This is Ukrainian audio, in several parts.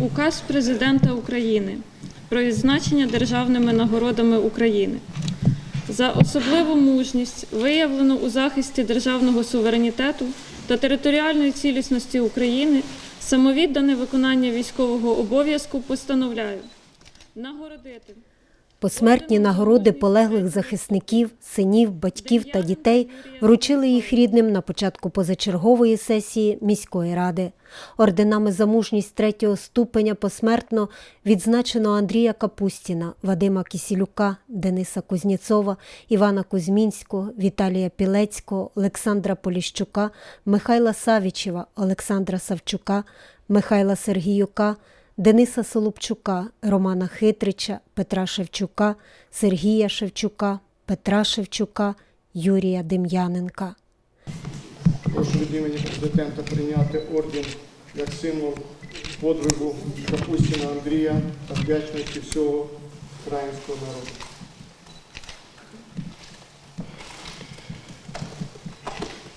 Указ Президента України про відзначення державними нагородами України. За особливу мужність, виявлену у захисті державного суверенітету та територіальної цілісності України, самовіддане виконання військового обов'язку постановляю нагородити Посмертні нагороди полеглих захисників, синів, батьків та дітей вручили їх рідним на початку позачергової сесії міської ради. Орденами за мужність третього ступеня посмертно відзначено Андрія Капустіна, Вадима Кісілюка, Дениса Кузнєцова, Івана Кузьмінського, Віталія Пілецького, Олександра Поліщука, Михайла Савічева, Олександра Савчука, Михайла Сергіюка, Дениса Солопчука, Романа Хитрича, Петра Шевчука, Сергія Шевчука, Петра Шевчука, Юрія Дем'яненка. Прошу від імені президента прийняти орден як символ подвигу Капустіна Андрія та вдячності всього українського народу.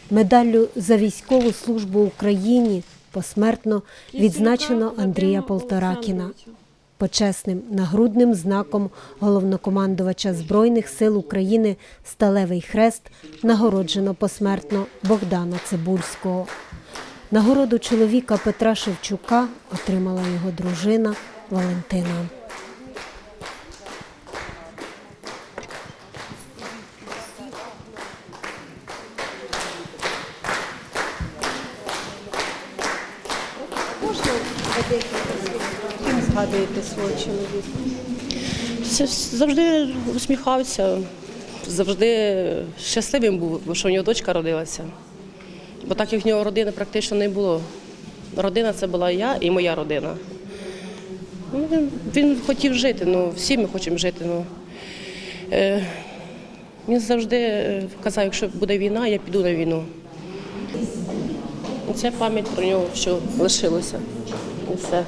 Медаллю за військову службу Україні посмертно відзначено Андрія Полторакіна. Почесним нагрудним знаком головнокомандувача Збройних сил України Сталевий Хрест нагороджено посмертно Богдана Цибульського. Нагороду чоловіка Петра Шевчука отримала його дружина Валентина. Ким згадуєте свого чоловіка? Завжди усміхався, завжди щасливим був, бо що в нього дочка родилася. Бо так як в нього родини практично не було. Родина це була я і моя родина. Ну, він, він хотів жити, ну, всі ми хочемо жити. Ну. Е, він завжди е, казав, якщо буде війна, я піду на війну. Це пам'ять про нього, що лишилося. І все.